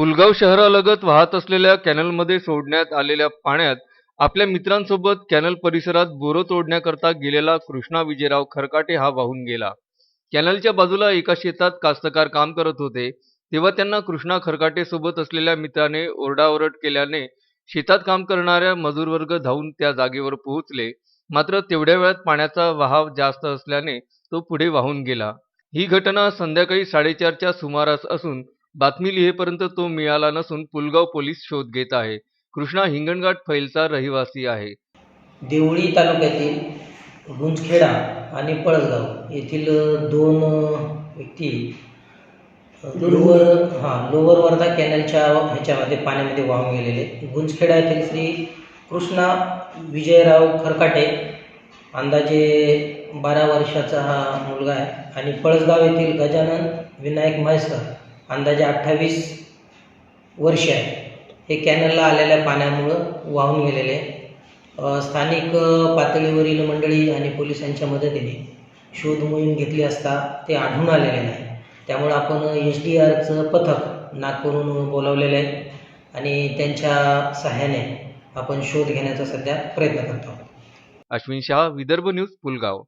पुलगाव शहरालगत वाहत असलेल्या कॅनलमध्ये सोडण्यात आलेल्या पाण्यात आपल्या मित्रांसोबत कॅनल परिसरात बोरं तोडण्याकरता गेलेला कृष्णा विजयराव खरकाटे हा वाहून गेला. कॅनलच्या बाजूला एका शेतात कास्तकार काम करत होते तेव्हा त्यांना कृष्णा खरकाटे सोबत असलेल्या मित्राने ओरडाओरड केल्याने शेतात काम करणाऱ्या मजूर वर्ग धावून त्या जागेवर पोहोचले. मात्र तेवढ्या वेळात पाण्याचा वहाव जास्त असल्याने तो पुढे वाहून गेला. ही घटना संध्याकाळी साडेचारच्या सुमारास असून बातमी लिहेपर्यंत तो मिळाला नसून पुलगाव पोलीस शोध घेत आहे. कृष्णा हिंगणघाट फैलचा रहिवासी आहे. देवळी तालुक्यातील गुंजखेडा आणि पळसगाव येथील दोन व्यक्ती लोवर हां लोवर वर्धा कॅनलच्या ह्याच्यामध्ये पाण्यामध्ये वाहून गेलेले. गुंजखेडा येथील श्री कृष्णा विजयराव खरकाटे अंदाजे बारा वर्षाचा हा मुलगा आहे. आणि पळसगाव येथील गजानन विनायक म्हैसकर अंदाजे अठ्ठावीस वर्ष आहे. हे कॅनलला आलेल्या पाण्यामुळं वाहून गेलेले आहे. स्थानिक पातळीवरील मंडळी आणि पोलिसांच्या मदतीने शोध मोहीम घेतली असता ते आढळून आलेले नाही. त्यामुळं आपण एच डी आरचं पथक नागपूरहून बोलावलेलं आहे आणि त्यांच्या सहाय्याने आपण शोध घेण्याचा सध्या प्रयत्न करतो. अश्विन शाह विदर्भ न्यूज पुलगाव.